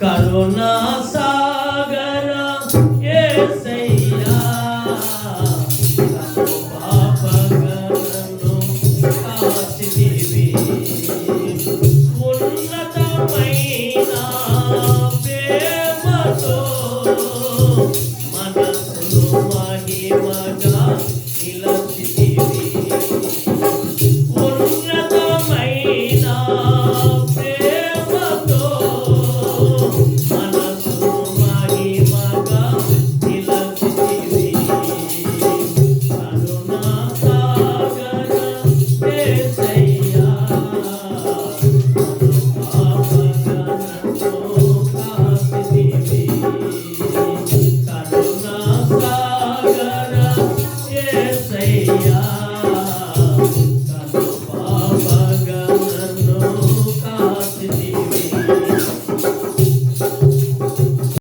కరుణా సాగర ఏసయ్యా. కను పాపగను కాచితివి. ఉన్నతమైన ప్రేమతో మనసును మహిమగా సాగర ఏ